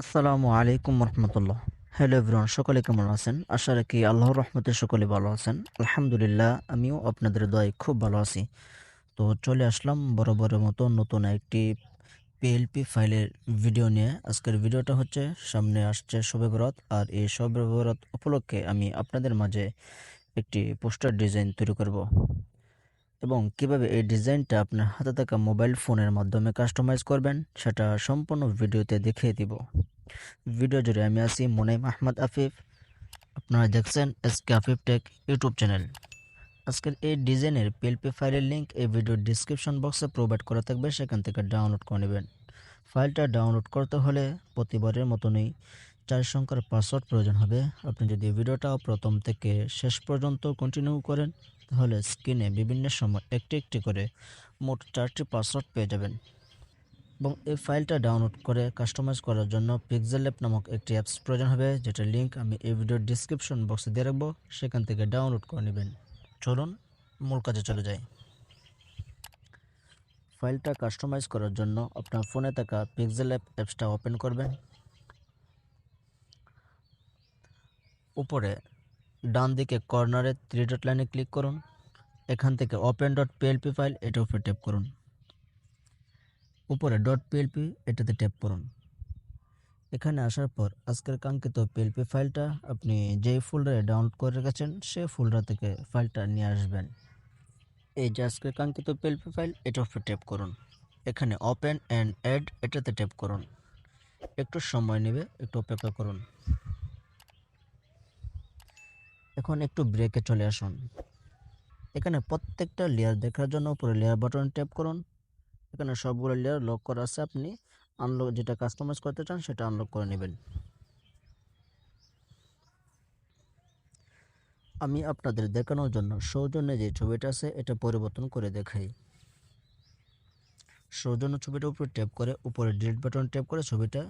আসসালামু আলাইকুম রহমতুল্লাহ। Hello everyone, সকলে কেমন আছেন? আশা রাখি আল্লাহর রহমতে সকলে ভালো আছেন। আলহামদুলিল্লাহ, আমিও আপনাদের দয় খুব ভালো আছি। তো চলে আসলাম বরাবরের মতো নতুন একটি পিএলপি ফাইলের ভিডিও নিয়ে। আজকের ভিডিওটা হচ্ছে, সামনে আসছে শবে বরাত আর এই শবে বরাত উপলক্ষে আমি আপনাদের মাঝে একটি পোস্টার ডিজাইন তৈরি করব। এবং কীভাবে এই ডিজাইনটা আপনার হাতে থাকা মোবাইল ফোনের মাধ্যমে কাস্টমাইজ করবেন, সেটা সম্পূর্ণ ভিডিওতে দেখিয়ে দিব। ভিডিও জুড়ে আমি আছি মুনাইম আহমদ আফিফ। আপনারা দেখছেন S K Afif tech YouTube channel. আজকের এই ডিজাইনের পিএলপি ফাইলের লিঙ্ক এই ভিডিওর ডিসক্রিপশন বক্সে প্রোভাইড করা থাকবে, সেখান থেকে ডাউনলোড করে নেবেন। ফাইলটা ডাউনলোড করতে হলে প্রতিবারের মতনই চার সংখ্যার পাসওয়ার্ড প্রয়োজন হবে। আপনি যদি ভিডিওটা প্রথম থেকে শেষ পর্যন্ত কন্টিনিউ করেন, তাহলে স্ক্রিনে বিভিন্ন সময় একটি একটি করে মোট চারটি পাসওয়ার্ড পেয়ে যাবেন। এবং এই ফাইলটা ডাউনলোড করে কাস্টমাইজ করার জন্য পিক্সেল ল্যাব নামক একটি অ্যাপস প্রয়োজন হবে, যেটার লিঙ্ক আমি এই ভিডিওর ডিসক্রিপশন বক্সে দিয়ে রাখব। সেখান থেকে ডাউনলোড করে নেবেন। চলুন মূল কাজে চলে যাই। ফাইলটা কাস্টমাইজ করার জন্য আপনার ফোনে থাকা পিক্সেল অ্যাপ অ্যাপসটা ওপেন করবেন। উপরে ডান দিকে কর্নারে থ্রি ডট লাইনে ক্লিক করুন। এখান থেকে ওপেন ডট পিএলপি ফাইল এটার উপরে ট্যাপ করুন। উপরে ডট পিএলপি এটাতে ট্যাপ করুন। এখানে আসার পর আজকের কাঙ্ক্ষিত পিএলপি ফাইলটা আপনি যেই ফোল্ডারে ডাউনলোড করে রেখেছেন, সেই ফোল্ডার থেকে ফাইলটা নিয়ে আসবেন। এই যে আজকের কাঙ্ক্ষিত পিএলপি ফাইল এটার উপরে ট্যাপ করুন। এখানে ওপেন অ্যান্ড অ্যাড এটাতে ট্যাপ করুন। একটু সময় নেবে, একটু অপেক্ষা করুন। এখন একটু ব্রেকে চলে আসুন। এখানে প্রত্যেকটা লেয়ার দেখার জন্য উপরে লেয়ার বাটন ট্যাপ করুন। এখানে সবগুলো লেয়ার লক করা আছে আপনি। আনলক যেটা কাস্টমাইজ করতে চান সেটা আনলক করে নেবেন। আমি আপনাদের দেখানোর জন্য সৌজন্যে যে ছবিটা আছে এটা পরিবর্তন করে দেখাই। সৌজন্য ছবিটার উপরে ট্যাপ করে উপরে ডিলিট বাটন ট্যাপ করে ছবিটা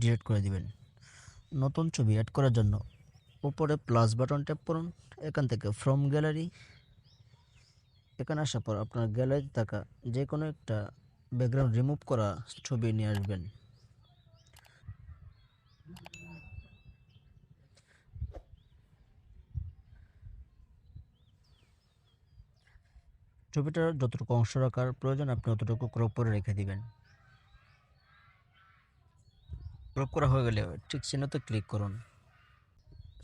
ডিলিট করে দিবেন। নতুন ছবি অ্যাড করার জন্য উপরে প্লাস বাটন ট্যাপ করুন, এখান থেকে ফ্রম গ্যালারি এখানে আসার পর আপনার গ্যালারি থাকা যে কোনো একটা ব্যাকগ্রাউন্ড রিমুভ করা ছবি নিয়ে আসবেন। ছবিটার যতটুকু অংশ রাখার প্রয়োজন, আপনি অতটুকু ক্রপ করে রেখে দিবেন। ক্রপ করা হয়ে গেলে ঠিক চিহ্নতে ক্লিক করুন।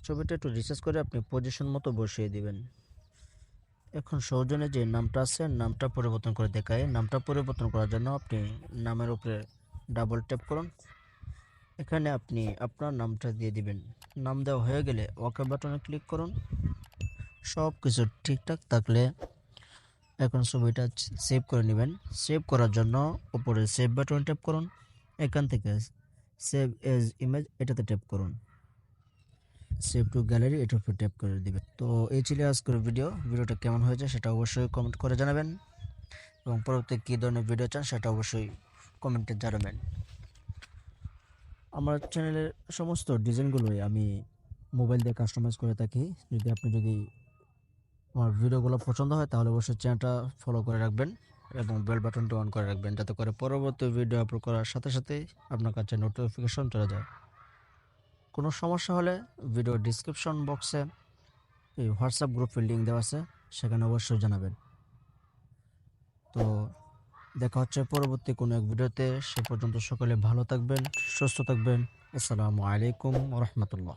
ছবিটা একটু রিসার্চ করে আপনি পজিশন মতো বসিয়ে দিবেন। এখন সৌজনে যে নামটা আছে, নামটা পরিবর্তন করে দেখায় নামটা পরিবর্তন করার জন্য আপনি নামের উপরে ডাবল ট্যাপ করুন। এখানে আপনি আপনার নামটা দিয়ে দিবেন। নাম দেওয়া হয়ে গেলে ওকে বাটনে ক্লিক করুন। সব কিছু ঠিকঠাক থাকলে এখন ছবিটা সেভ করে নেবেন। সেভ করার জন্য উপরে সেভ বাটনে ট্যাপ করুন। এখান থেকে সেভ এজ ইমেজ এটাতে ট্যাপ করুন। সেভ টু গ্যালারি, এটার উপর ট্যাপ করে দিবেন তো এই ছিল আজকের ভিডিও ভিডিওটা কেমন হয়েছে সেটা অবশ্যই কমেন্ট করে জানাবেন। এবং পরবর্তী কী ধরনের ভিডিও চান সেটা অবশ্যই কমেন্টে জানাবেন। আমার চ্যানেলের সমস্ত ডিজাইনগুলোই আমি মোবাইল দিয়ে কাস্টমাইজ করে থাকি। যদি আপনি যদি আমার ভিডিওগুলো পছন্দ হয়, তাহলে অবশ্যই চ্যানেলটা ফলো করে রাখবেন এবং বেল বাটনটা অন করে রাখবেন। যাতে করে পরবর্তী ভিডিও আপলোড করার সাথে সাথে আপনার কাছে নোটিফিকেশন চলে যায়। কোনো সমস্যা হলে ভিডিও ডিসক্রিপশন বক্সে এই হোয়াটসঅ্যাপ গ্রুপের লিঙ্ক দেওয়া আছে, সেখানে অবশ্যই জানাবেন। তো দেখা হচ্ছে পরবর্তী কোনো এক ভিডিওতে, সে পর্যন্ত সকলে ভালো থাকবেন, সুস্থ থাকবেন। আসসালামু আলাইকুম রহমতুল্লাহ।